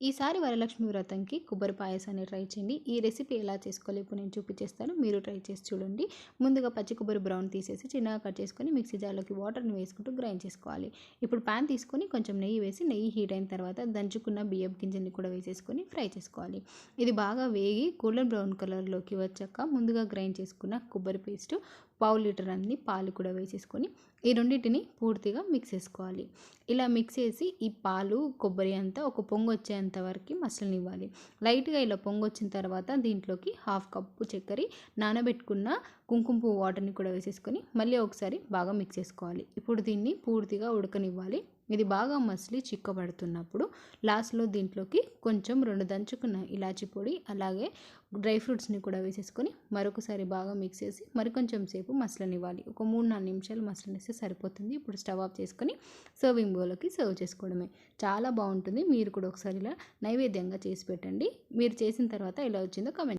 ఈసారి వరలక్ష్మి వ్రతంకి కొబ్బరి పాయసాన్ని ట్రై చేయండి. ఈ రెసిపీ ఎలా చేసుకోవాలి ఇప్పుడు నేను చూపించేస్తాను. మీరు ట్రై చేసి చూడండి. ముందుగా పచ్చి కొబ్బరి బ్రౌన్ తీసేసి చిన్నగా కట్ చేసుకొని మిక్సీ జార్లోకి వాటర్ని వేసుకుంటూ గ్రైండ్ చేసుకోవాలి. ఇప్పుడు ప్యాన్ తీసుకొని కొంచెం నెయ్యి వేసి నెయ్యి హీట్ అయిన తర్వాత దంచుకున్న బియ్యం గింజల్ని కూడా వేసేసుకొని ఫ్రై చేసుకోవాలి. ఇది బాగా వేగి గోల్డెన్ బ్రౌన్ కలర్లోకి వచ్చాక ముందుగా గ్రైండ్ చేసుకున్న కొబ్బరి పేస్ట్ పావు లీటర్ అన్ని పాలు కూడా వేసేసుకొని ఈ రెండింటిని పూర్తిగా మిక్స్ చేసుకోవాలి. ఇలా మిక్స్ చేసి ఈ పాలు కొబ్బరి అంతా ఒక పొంగు వచ్చేంత వరకు మసలనివ్వాలి. లైట్గా ఇలా పొంగొచ్చిన తర్వాత దీంట్లోకి హాఫ్ కప్పు చక్కెర నానబెట్టుకున్న కుంకుమ పువ్వు వాటర్ని కూడా వేసేసుకొని మళ్ళీ ఒకసారి బాగా మిక్స్ చేసుకోవాలి. ఇప్పుడు దీన్ని పూర్తిగా ఉడకనివ్వాలి. ఇది బాగా మసిలి చిక్కబడుతున్నప్పుడు లాస్ట్లో దీంట్లోకి కొంచెం రెండు దంచుకున్న ఇలాచి పొడి అలాగే డ్రై ఫ్రూట్స్ని కూడా వేసేసుకొని మరొకసారి బాగా మిక్స్ చేసి మరికొంచెం సేపు మసలనివ్వాలి. ఒక మూడు నాలుగు నిమిషాలు మసలనిస్తే సరిపోతుంది. ఇప్పుడు స్టవ్ ఆఫ్ చేసుకొని సర్వింగ్ బౌల్కి సర్వ్ చేసుకోవడమే. చాలా బాగుంటుంది. మీరు కూడా ఒకసారి ఇలా నైవేద్యంగా చేసి పెట్టండి. మీరు చేసిన తర్వాత ఎలా వచ్చిందో కమెంట్